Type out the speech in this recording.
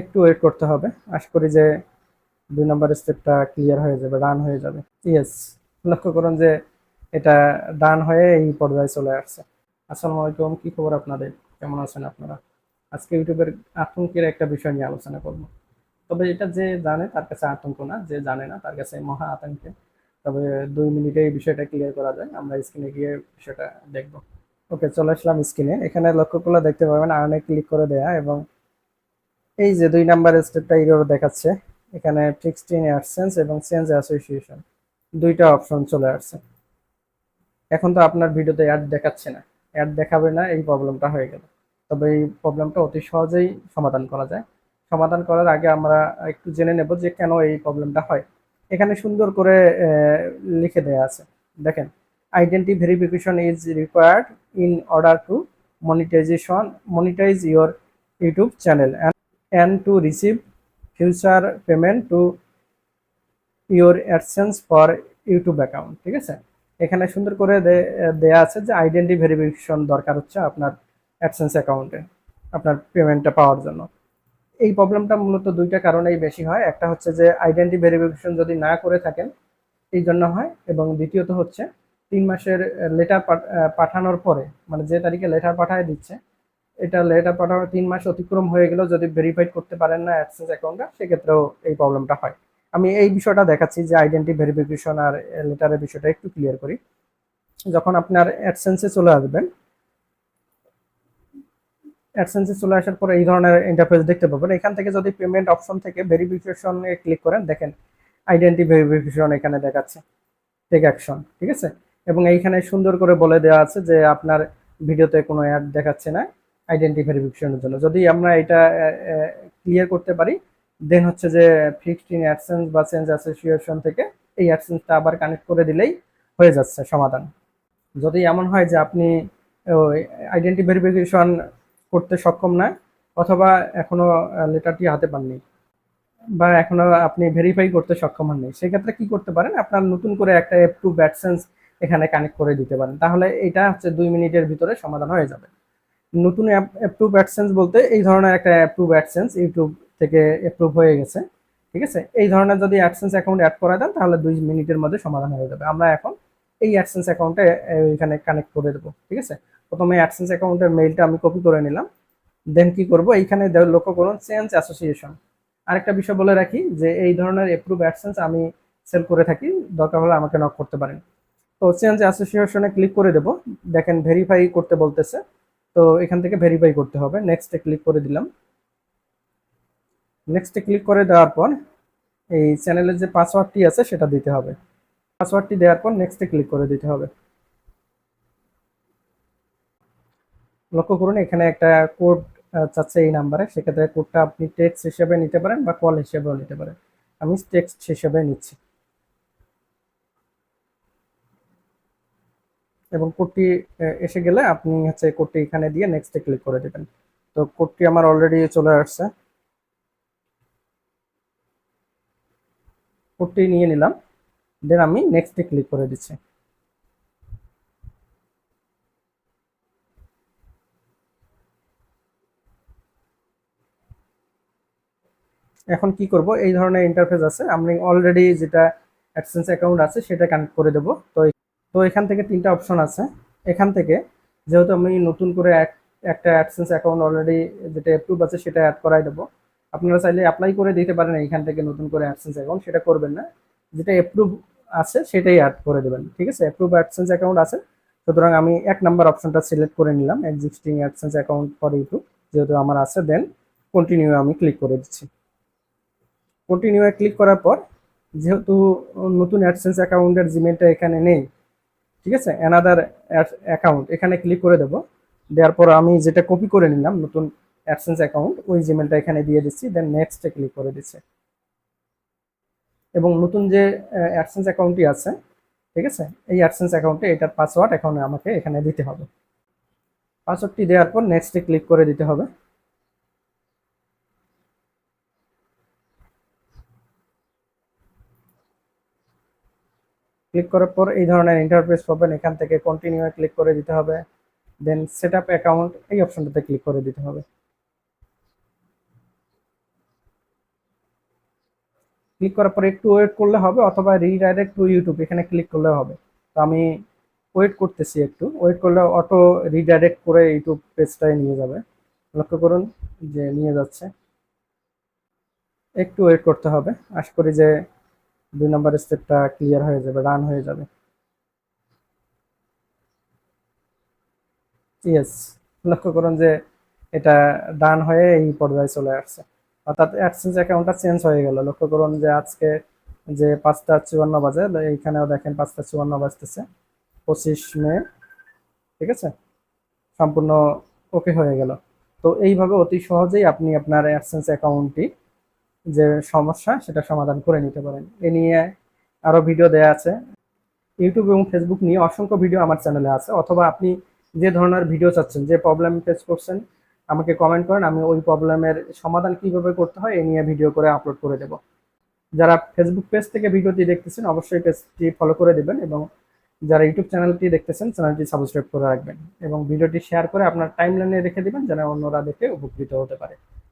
একটু ওয়েট করতে হবে। আশা করি যে দুই নম্বর স্টেপটা ক্লিয়ার হয়ে যাবে রান হয়ে যাবে। ইয়েস লক্ষ্য করুন যে এটা ডান হয়ে এই পর্যায়ে চলে আসছে। আসসালামু আলাইকুম, কি খবর আপনাদের? কেমন আছেন আপনারা? আজকে ইউটিউবের আতঙ্কের একটা বিষয় নিয়ে আলোচনা করব। তবে এটা যে জানে তার কাছে আতঙ্ক না, যে জানে না তার কাছে মহা আতঙ্কে। তবে দুই মিনিটে এই বিষয়টা ক্লিয়ার করা যায়, আমরা স্ক্রিনে গিয়ে বিষয়টা দেখব। ওকে চলে আসলাম স্ক্রিনে এখানে লক্ষ্য করলে দেখতে পাবেন আর্নে ক্লিক করে দেয়া এবং এই যে দুই নাম্বার স্টেপটা এইভাবে দেখাচ্ছে। এখানে ফিক্সড ইন অ্যাডসেন্স এবং চেঞ্জ অ্যাসোসিয়েশন দুইটা অপশন চলে আসছে। এখন তো আপনার ভিডিওতে অ্যাড দেখাচ্ছে না। অ্যাড দেখাবে না, এই প্রবলেমটা হয়ে গেল। তবে এই প্রবলেমটা অতি সহজেই সমাধান করা যায়। সমাধান করার আগে আমরা একটু জেনে নেব যে কেন এই প্রবলেমটা হয়। এখানে সুন্দর করে লিখে দেয়া আছে। দেখেন identity verification is required in order to monetization monetize your YouTube channel and to receive future payment to your AdSense for YouTube account ঠিক আছে? এখানে সুন্দর করে দেয়া আছে যে আইডেন্টি ভেরিফিকেশন দরকার হচ্ছে আপনার অ্যাডসেন্স অ্যাকাউন্টে আপনার পেমেন্টটা পাওয়ার জন্য। এই প্রবলেমটা মূলত দুইটা কারণেই বেশি হয়। একটা হচ্ছে যে আইডেন্টি ভেরিফিকেশন যদি না করে থাকেন, এই জন্য হয়। এবং দ্বিতীয়ত হচ্ছে, তিন মাসের লেটার পাঠানোর পরে মানে যে তারিখে লেটার পাঠায় দিচ্ছে এটা লেটার পাঠানোর তিন মাস অতিক্রম হয়ে গেলেও যদি ভেরিফাইড করতে পারেন না অ্যাডসেন্স অ্যাকাউন্টটা সেক্ষেত্রেও এই প্রবলেমটা হয়। আমি এই বিষয়টা দেখাচ্ছি যে আইডেন্টি ভেরিফিকেশন আর লেটারের বিষয়টা একটু ক্লিয়ার করি। যখন আপনার অ্যাডসেন্সে চলে আসবেন অ্যাডসেন্সে চলে আসার পরে এই ধরনের ইন্টারফেস দেখতে পাবেন। এখান থেকে যদি পেমেন্ট অপশন থেকে ভেরিফিকেশনে ক্লিক করেন, দেখেন আইডেন্টি ভেরিফিকেশন এখানে দেখাচ্ছে। টেক অ্যাকশন ঠিক আছে? এবং এইখানে সুন্দর করে বলে দেওয়া আছে যে আপনার ভিডিওতে কোনো অ্যাড দেখাচ্ছে না। আইডেন্টি ভেরিফিকেশনের জন্য। যদি আমরা এটা ক্লিয়ার করতে পারি দেন হচ্ছে যে ফিক্সড ইন অ্যাডসেন্স বা চেঞ্জ অ্যাসোসিয়েশন থেকে, এই অ্যাডসেন্সটা আবার কানেক্ট করে দিলেই হয়ে যাচ্ছে সমাধান। যদি এমন হয় যে আপনি আইডেন্টি ভেরিফিকেশন করতে সক্ষম না, অথবা এখনও লেটারটি হাতে পাননি, বা এখনও আপনি ভেরিফাই করতে সক্ষম হননি, সেক্ষেত্রে কি করতে পারেন? আপনার নতুন করে একটা অ্যাপ্রুভ অ্যাডসেন্স এখানে কানেক্ট করে দিতে পারেন। তাহলে এটা হচ্ছে দুই মিনিটের ভিতরে সমাধান হয়ে যাবে। নতুন অ্যাপ্রুভ অ্যাডসেন্স বলতে এই ধরনের একটা অ্যাপ্রুভ অ্যাডসেন্স ইউটিউব থেকে অ্যাপ্রুভ হয়ে গেছে, ঠিক আছে? এই ধরনের যদি অ্যাডসেন্স অ্যাকাউন্ট অ্যাড করা দেন, তাহলে দুই মিনিটের মধ্যে সমাধান হয়ে যাবে। আমরা এখন এই অ্যাডসেন্স অ্যাকাউন্টে এখানে কানেক্ট করে দেবো, ঠিক আছে? প্রথমে অ্যাডসেন্স অ্যাকাউন্টের মেইলটা আমি কপি করে নিলাম দেন কি করব? এইখানে লক্ষ্য করুন চেঞ্জ অ্যাসোসিয়েশন আরেকটা বিষয় বলে রাখি যে এই ধরনের অ্যাপ্রুভ অ্যাডসেন্স আমি সেল করে থাকি, দরকার হলে আমাকে নক করতে পারেন। তো চেঞ্জ অ্যাসোসিয়েশনে ক্লিক করে দেব, দেখেন ভেরিফাই করতে বলতেছে। তো এখান থেকে ভেরিফাই করতে হবে। নেক্সটে ক্লিক করে দিলাম। নেক্সটে ক্লিক করে দেওয়ার পর এই চ্যানেলের যে পাসওয়ার্ডটি আছে সেটা দিতে হবে। পাসওয়ার্ডটি দেওয়ার পর নেক্সটে ক্লিক করে দিতে হবে। লক্ষ্য করুন, এখানে একটা কোড চাচ্ছে এই নাম্বারে সেক্ষেত্রে কোডটা আপনি টেক্সট হিসেবে নিতে পারেন বা কল হিসেবেও নিতে পারেন। আমি টেক্সট হিসেবে নিচ্ছি। এবং কোডটি এসে গেলে আপনি হচ্ছে কোডটি এখানে দিয়ে নেক্সটে ক্লিক করে দেবেন। তো কোডটি আমার অলরেডি চলে আসছে। কোডটি নিয়ে নিলাম। দেন আমি নেক্সটে ক্লিক করে দিচ্ছি। এখন কি করব? এই ধরনের ইন্টারফেস আছে। আমি অলরেডি যেটা অ্যাডসেন্স অ্যাকাউন্ট আছে, সেটা কানেক্ট করে দেবো। তো তো এখান থেকে তিনটা অপশন আছে। এখান থেকে যেহেতু আমি নতুন করে এক- একটা অ্যাডসেন্স অ্যাকাউন্ট অলরেডি যেটা অ্যাপ্রুভ আছে সেটা অ্যাড করাই দেবো। আপনারা চাইলে অ্যাপ্লাই করে দিতে পারেন এইখান থেকে নতুন করে অ্যাডসেন্স অ্যাকাউন্ট সেটা করবেন না। যেটা অ্যাপ্রুভ আছে সেটাই অ্যাড করে দেবেন, ঠিক আছে? অ্যাপ্রুভ অ্যাডসেন্স অ্যাকাউন্ট আছে। সুতরাং আমি এক নাম্বার অপশনটা সিলেক্ট করে নিলাম existing AdSense account for YouTube যেহেতু আমার আছে দেন কন্টিনিউ আমি ক্লিক করে দিচ্ছি। কন্টিনিউয়ে ক্লিক করার পর, যেহেতু নতুন অ্যাডসেন্স অ্যাকাউন্টের জিমেলটা এখানে নেই ঠিক আছে? অ্যানাদার অ্যাকাউন্ট এখানে ক্লিক করে দেবো। দেওয়ার পর আমি যেটা কপি করে নিলাম, নতুন অ্যাডসেন্স অ্যাকাউন্ট ওই জিমেলটা এখানে দিয়ে দিচ্ছি দেন নেক্সটে ক্লিক করে দিচ্ছে। এবং নতুন যে অ্যাডসেন্স অ্যাকাউন্টটি আছে, ঠিক আছে? এই অ্যাডসেন্স অ্যাকাউন্টে এটার পাসওয়ার্ড এখন আমাকে এখানে দিতে হবে। পাসওয়ার্ডটি দেওয়ার পর নেক্সটে ক্লিক করে দিতে হবে। ক্লিক করার পর এই ধরনের ইন্টারফেস পাবেন। এখান থেকে কন্টিনিউ ক্লিক করে দিতে হবে। দেন সেট আপ অ্যাকাউন্ট এই অপশনটাতে ক্লিক করে দিতে হবে। ক্লিক করার পর একটু ওয়েট করলে হবে অথবা রিডাইরেক্ট টু ইউটিউব এখানে ক্লিক করলে হবে। তো আমি ওয়েট করতেছি একটু। ওয়েট করলে অটো রিডাইরেক্ট করে ইউটিউব পেজটায় নিয়ে যাবে। লক্ষ্য করুন যে নিয়ে যাচ্ছে। একটু ওয়েট করতে হবে। আশা করি যে দুই নম্বর স্টেপটা ক্লিয়ার হয়ে যাবে রান হয়ে যাবে। ইয়েস লক্ষ্য করুন যে এটা ডান হয়ে এই পর্যায়ে চলে আসছে। অর্থাৎ অ্যাডসেন্স অ্যাকাউন্টটা চেঞ্জ হয়ে গেল। লক্ষ্য করুন যে আজকে যে পাঁচটা চুয়ান্ন বাজে এইখানেও দেখেন পাঁচটা চুয়ান্ন বাজতেছে। পঁচিশ মে, ঠিক আছে? সম্পূর্ণ ওকে হয়ে গেল। তো এইভাবে অতি সহজেই আপনি আপনার অ্যাডসেন্স অ্যাকাউন্টটি যে সমস্যা, সেটা সমাধান করে নিতে পারেন। এ নিয়ে আরও ভিডিও দেওয়া আছে। ইউটিউব এবং ফেসবুক নিয়ে অসংখ্য ভিডিও আমার চ্যানেলে আছে। অথবা আপনি যে ধরনের ভিডিও চাচ্ছেন, যে প্রবলেম ফেস করছেন, আমাকে কমেন্ট করেন, আমি ওই প্রবলেমের সমাধান কীভাবে করতে হয়, এ নিয়ে ভিডিও করে আপলোড করে দেব। যারা ফেসবুক পেজ থেকে ভিডিওটি দেখতেছেন, অবশ্যই পেজটি ফলো করে দেবেন এবং যারা ইউটিউব চ্যানেলটি দেখতেছেন চ্যানেলটি সাবস্ক্রাইব করে রাখবেন এবং ভিডিওটি শেয়ার করে আপনার টাইমলাইনে রেখে দেবেন, যেন অন্যরা দেখে উপকৃত হতে পারে।